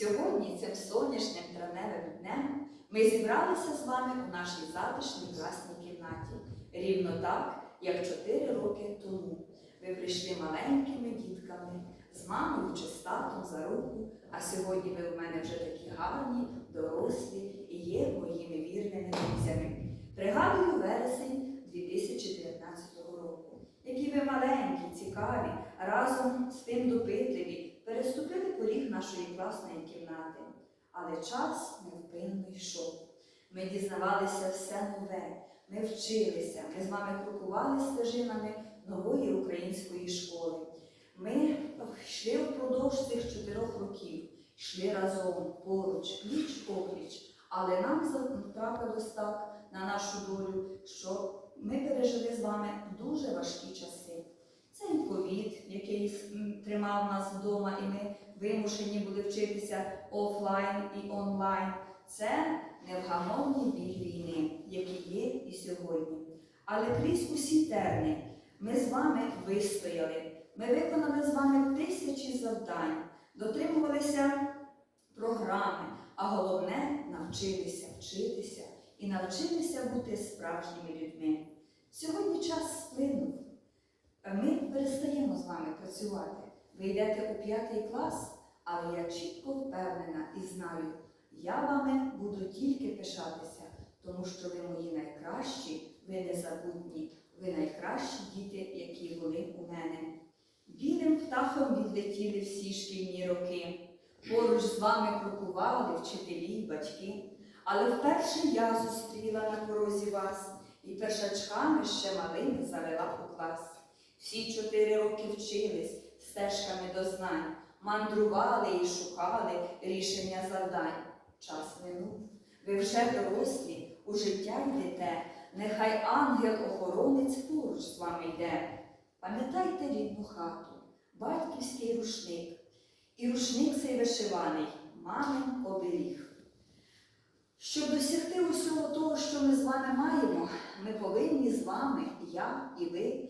Сьогодні, цим сонячним травневим днем, ми зібралися з вами у нашій затишній класній кімнаті. Рівно так, як чотири роки тому. Ви прийшли маленькими дітками, з мамою чи з татом за руку, а сьогодні ви в мене вже такі гарні, дорослі і є моїми вірними друзями. Пригадую вересень 2019 року, які ви маленькі, цікаві, разом з тим допитливі, переступили поріг нашої класної кімнати. Але час невпинно йшов. Ми дізнавалися все нове, ми вчилися, ми з вами крокували стежинами нової української школи. Ми йшли впродовж цих чотирьох років, йшли разом поруч, пліч опліч, але нам трапилось так на нашу долю, що ми пережили з вами дуже важкі часи. Ковід, який тримав нас вдома, і ми вимушені були вчитися офлайн і онлайн. Це невгамовний біль війни, який є і сьогодні. Але крізь усі терни ми з вами вистояли. Ми виконали з вами тисячі завдань, дотримувалися програми, а головне навчилися вчитися і навчилися бути справжніми людьми. Сьогодні час сплинув. Ми перестаємо з вами працювати. Ви йдете у п'ятий клас, але я чітко впевнена і знаю, я вами буду тільки пишатися, тому що ви мої найкращі, ви незабутні, ви найкращі діти, які були у мене. Білим птахом відлетіли всі шкільні роки. Поруч з вами крокували вчителі й батьки. Але вперше я зустріла на порозі вас і першачками ще малими завела у клас. Всі чотири роки вчились стежками до знань, мандрували і шукали рішення завдань. Час минув. Ви вже дорослі, у життя йдете, нехай ангел-охоронець поруч з вами йде. Пам'ятайте рідну хату, батьківський рушник, і рушник цей вишиваний, мамин оберіг. Щоб досягти усього того, що ми з вами маємо, ми повинні з вами, я і ви,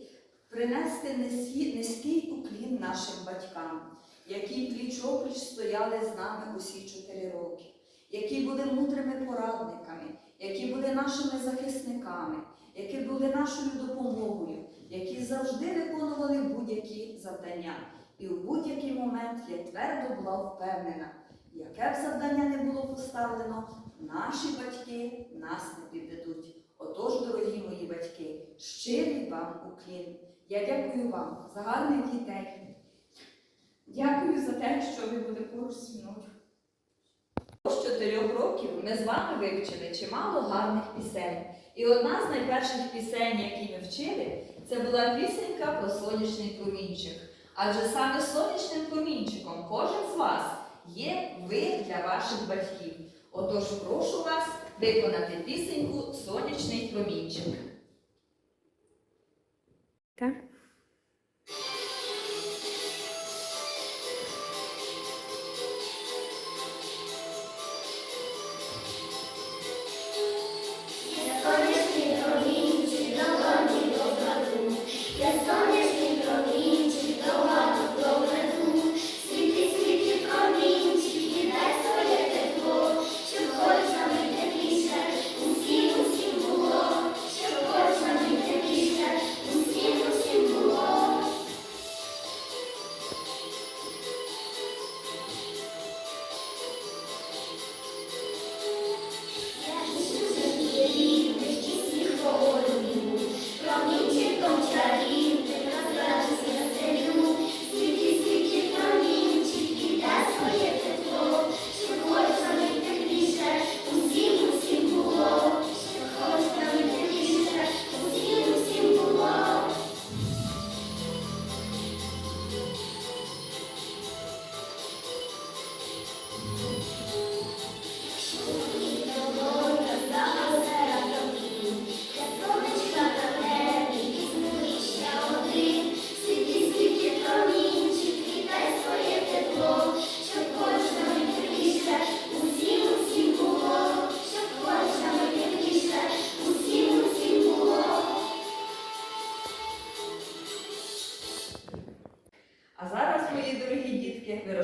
принести низький, уклін нашим батькам, які пліч-опліч стояли з нами усі чотири роки, які були мудрими порадниками, які були нашими захисниками, які були нашою допомогою, які завжди виконували будь-які завдання. І в будь-який момент я твердо була впевнена, яке б завдання не було поставлено, наші батьки нас не підведуть. Отож, дорогі мої батьки, щирий вам уклін. Я дякую вам за гарних дітей. Дякую за те, що ви будете поруч зі мною. З чотирьох років ми з вами вивчили чимало гарних пісень. І одна з найперших пісень, які ми вчили, це була пісенька про сонячний промінчик. Адже саме сонячним промінчиком кожен з вас є ви для ваших батьків. Отож, прошу вас виконати пісеньку Сонячний промінчик.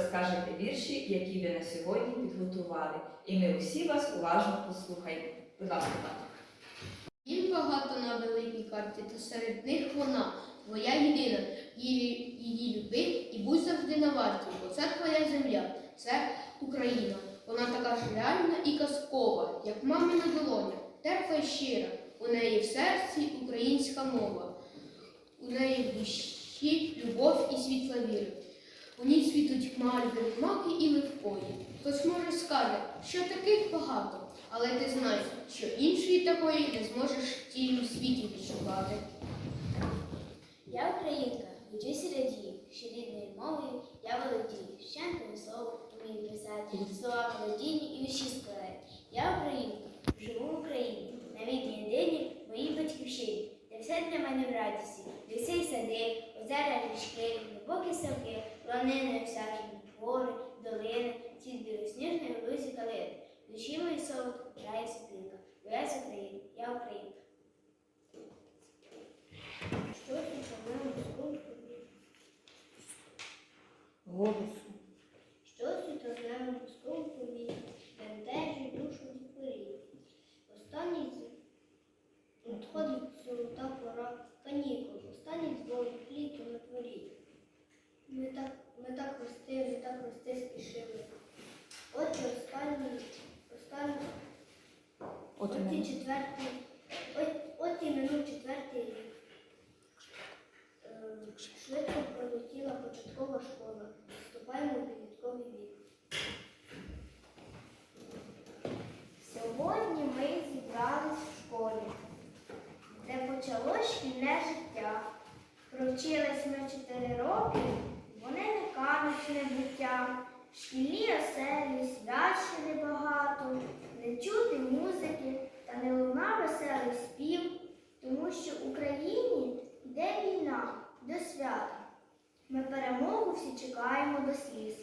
Скажете вірші, які ви на сьогодні підготували. І ми усі вас уважно послухаємо. Будь ласка, Таня. Їм багато на великій карті, та серед них вона, твоя єдина. Її, її люби і будь завжди на варті, бо це твоя земля, це Україна. Вона така ж реальна і казкова, як мамина долоня, тепла й щира. У неї в серці українська мова, у неї в душі любов і світла віри. У ній світуть хмари, маки і легкої. Хтось може скаже, що таких багато, але ти знай, що іншої такої не зможеш в цілому світі відшукати. Я українка, вчуся радію, що рідною мовою я володію. Щенкою слово вмію писати, слова молодійні і вірші складати. Я українка, живу в Україні, на рідній єдині моїй батьківщині, де все для мене в радісті, ліси й сади, озера річки, глибокі ставки, планини всякі, твори, долини, ці білосніжної лузі калини. Душі мої солодко жає світлинка, бо я з України, я українка. Що ти самому скрутку? Голосу. Щось у травневому скруткові, бентежі душу дітворі. Останній з- надходить золота пора канікул, останній дзвоник літо на дворі. Ми так, ми так рости, ми так рости спішили. От і останній, останній, От от і четвертий, от, от і минув четвертий рік. Ем, Швидко пролетіла початкова школа. Вступаємо в підлітковий вік. Сьогодні ми зібрались в школі, де почалось шкільне життя. Провчились ми чотири роки, вони не кажуть небуття. Шкільні оселі, свят ще небагато, не чути музики та не луна веселий спів, тому що в Україні йде війна до свята. Ми перемогу всі чекаємо до сліз.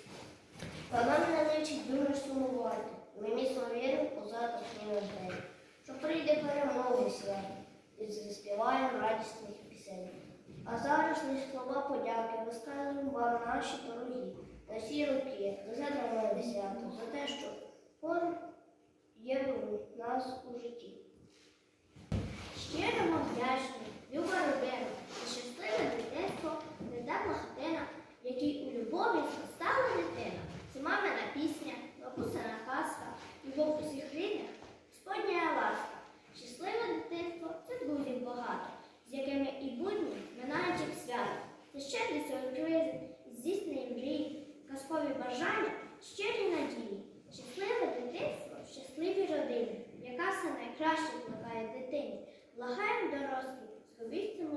Вона мене навчить дуже сумувати. Ми міцно віримо у завтрашній день. Що прийде перемога свято і заспіваємо радісних пісень. А зараз лише слова подяки розказуємо вам наші дорогі на всі роки, за травневе свято, за те, що поруч є у нас у житті. Щиро вам вдячні,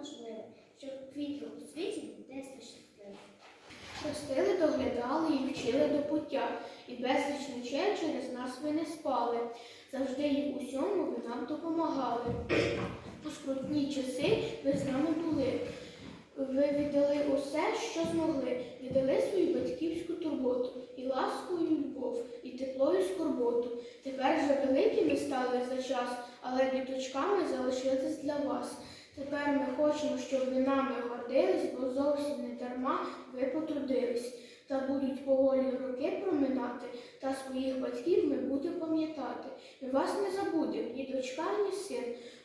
можливе, щоб квітло у світі щасливе. Ростили, доглядали і вчили до пуття, і безліч ночей через нас ви не спали. Завжди і усьому ви нам допомагали. У скрутні часи ви з нами були. Ви віддали усе, що змогли, віддали свою батьківську турботу, і ласку, і любов, і тепло, і скорботу. Тепер вже великими стали за час, але діточками залишились для вас. Тепер ми хочемо, щоб ви нами гордились, бо зовсім не дарма ви потрудились. Та будуть поволі роки проминати, та своїх батьків ми будемо пам'ятати. Ми вас не забудемо, ні дочка, ні син.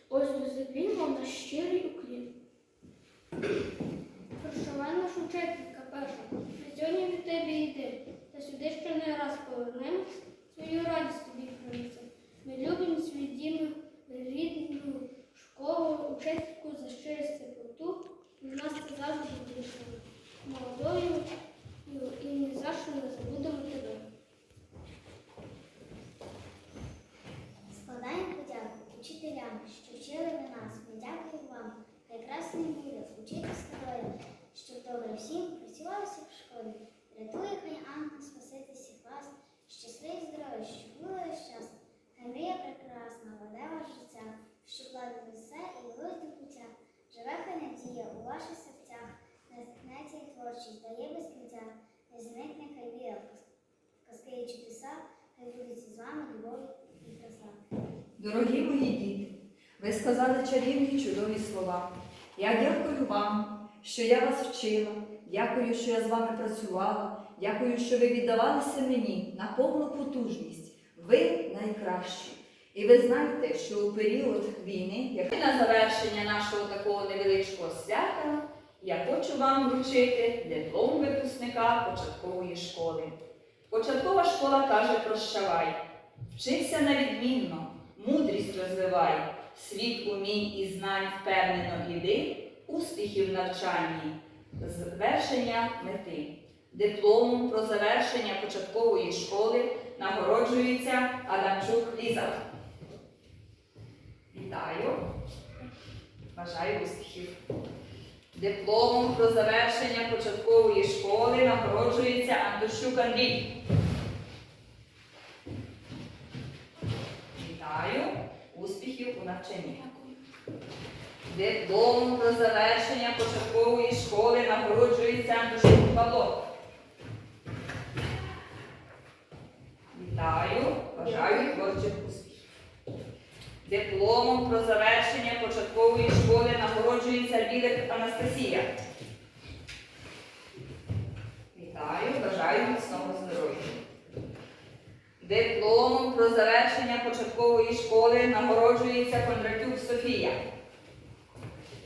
Ось землі вам наш щирий уклін. Прощавай нашу вчителька перша, ми сьогодні від тебе йти, та сюди ще не раз повернемось, свою радість тобі принесемо. Ми любимо свій дім, рідну школу, учительку за щирість теплоту, і в нас завжди буде молодою і ні за що не забудемо тебе. Складаємо подяку учителям, що вчили ви нас. Ми дякуємо вам. Хай красний буде, учительська доля, щоб добре всім працювалося в школі. Рятує хай ангел спасити всіх вас, щасливі було весь час. Хай мрія прекрасна, веде ваше життя, що вкладено все і велось до пуття. Живе хай надія у ваших серцях, не зникнеться і творчість, дає без кінця, не зникне хай віра казки і чудеса, хай будуть з вами любов і краса. Дорогі мої діти, ви сказали чарівні чудові слова. Я дякую вам, що я вас вчила, дякую, що я з вами працювала, Дякую, що ви віддавалися мені на повну потужність. Ви найкращі. І ви знаєте, що у період війни, як на завершення нашого такого невеличкого свята, я хочу вам вручити диплом випускника початкової школи. Початкова школа каже прощавай. Вчися на відмінно, мудрість розвивай, світ умінь і знань впевнено іди, успіхів в навчанні, звершення мети. Дипломом про завершення початкової школи нагороджується Адамчук Ліза. Вітаю. Бажаю успіхів. Дипломом про завершення початкової школи нагороджується Антощук Андрій. Вітаю. Успіхів у навчанні. Дипломом про завершення початкової школи нагороджується Антощук Павло. Вітаю. Бажаю. Дипломом про завершення початкової школи нагороджується Білик Анастасія. Вітаю, бажаю міцного здоров'я. Дипломом про завершення початкової школи нагороджується Кондратюк Софія.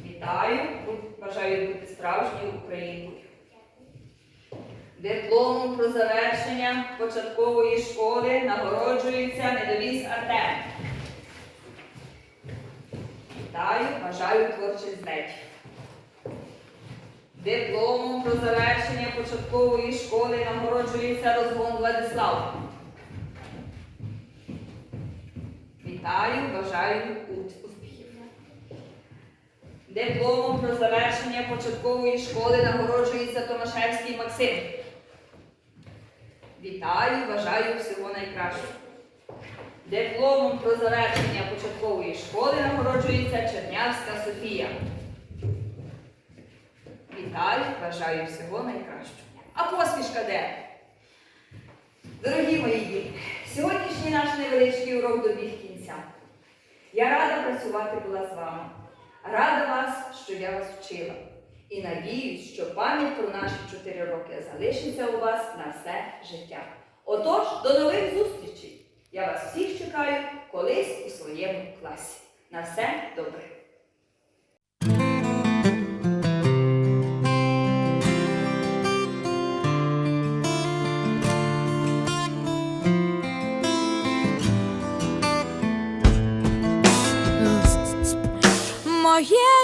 Вітаю, бажаю бути справжньою українкою. Дипломом про завершення початкової школи нагороджується Недовіз Артем. Вітаю, бажаю творчих здатів. Дипломом про завершення початкової школи нагороджується розгон Владислав. Вітаю, бажаю успіхів. Дипломом про завершення початкової школи нагороджується Томашевський Максим. Вітаю, бажаю всього найкращого. Дипломом про завершення початкової школи нагороджується Чернявська Софія. Вітаю, бажаю всього найкращого. А посмішка де? Дорогі мої діти, сьогоднішній наш невеличкий урок добіг кінця. Я рада працювати була з вами. Рада вас, що я вас вчила. І надіюсь, що пам'ять про наші чотири роки залишиться у вас на все життя. Отож, до нових зустрічей! Я вас всіх чекаю колись у своєму класі. На все добре! Моє